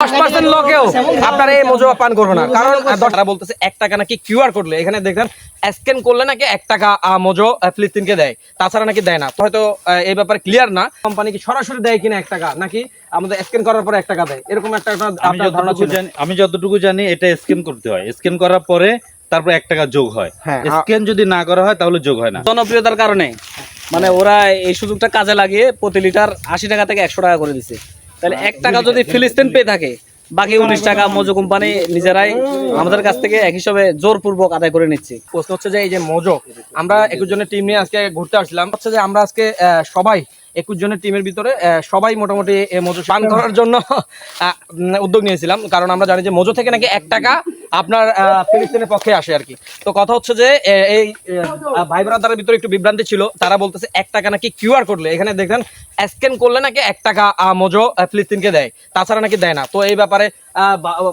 দশ পার্সেন্ট লোকেও আপনার এই মজুয়া পান করবে না। কারণ তারা বলতেছে এক টাকা নাকি কিউআর করলে এখানে দেখেন স্ক্যান করলে নাকি এক টাকা মজো ফিলিস্তিনকে দেয়। তাছাড়া নাকি দেয় না। হয়তো এই ব্যাপারে ক্লিয়ার না। কোম্পানি কি সরাসরি দেয় কিনা এক টাকা নাকি আমাদের স্ক্যান করার পরে এক টাকা দেয়? এরকম একটা আপনার- আমি ধারণা যতটুকু জানি আমি যতটুকু জানি এটা স্ক্যান করতে হয়। স্ক্যান করার পরে তারপর এক টাকা যোগ হয়। হ্যাঁ, স্ক্যান যদি না করা হয় তাহলে যোগ হয় না। জনপ্রিয়তার কারণে। মানে ওরা এই সুযোগটা কাজে লাগিয়ে প্রতি লিটার আশি টাকা থেকে একশো টাকা করে দিছে। তাহলে এক টাকা যদি ফিলিস্তিন পেয়ে থাকে বাকি উনিশ টাকা মজু কোম্পানি নিজেরাই আমাদের কাছ থেকে এক হিসাবে জোরপূর্বক আদায় করে নিচ্ছি। প্রশ্ন হচ্ছে যে এই যে মজো আমরা একুশ জনের টিম নিয়ে আজকে ঘুরতে আসলাম। হচ্ছে যে আমরা আজকে সবাই একুশ জনের টিমের ভিতরে সবাই মোটামুটি এই মজো পান করার জন্য উদ্যোগ নিয়েছিলাম। কারণ আমরা জানি যে মজো থেকে নাকি এক টাকা আপনার ফিলিস্তিনের পক্ষে আসে আর কি। তো কথা হচ্ছে যে এই ভাই ব্রাদারের ভিতরে একটু বিভ্রান্তি ছিল। তারা বলতেছে, এক টাকা নাকি কিউআর করলে এখানে দেখেন স্ক্যান করলে নাকি এক টাকা মজো ফিলিস্তিনকে দেয়। তাছাড়া নাকি দেয় না। তো এই ব্যাপারে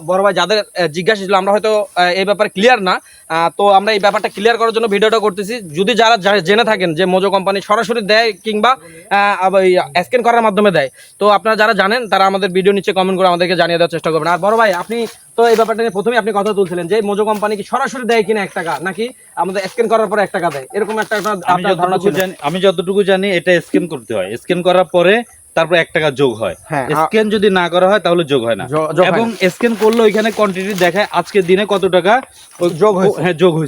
বড় ভাই যাদের জিজ্ঞাসা ছিল আমরা হয়তো এই ব্যাপারে ক্লিয়ার না। তো আমরা এই ব্যাপারটা ক্লিয়ার করার জন্য ভিডিওটা করতেছি। যদি যারা জেনে থাকেন যে মোজো কোম্পানি সরাসরি দেয় কিংবা স্ক্যান করার মাধ্যমে দেয় তো আপনারা যারা জানেন তারা আমাদের ভিডিও নিচে কমেন্ট করে আমাদেরকে জানিয়ে দেওয়ার চেষ্টা করবেন। আর বড় ভাই আপনি তো এই ব্যাপারটা নিয়ে প্রথমে আপনি কথা তুলছিলেন যে মোজো কোম্পানি কি সরাসরি দেয় কিনা এক টাকা নাকি আমাদের স্ক্যান করার পরে এক টাকা দেয়? এরকম একটা আমি ধারণা যতটুকু জানি এটা স্ক্যান করতে হয়। স্ক্যান করার পরে তারপর এক টাকা যোগ হয়। হ্যাঁ, স্ক্যান যদি না করা হয় তাহলে যোগ হয় না। এবং স্ক্যান করলে ওইখানে কোয়ান্টিটি দেখায় আজকের দিনে কত টাকা যোগ হয় হ্যাঁ যোগ হয়েছে।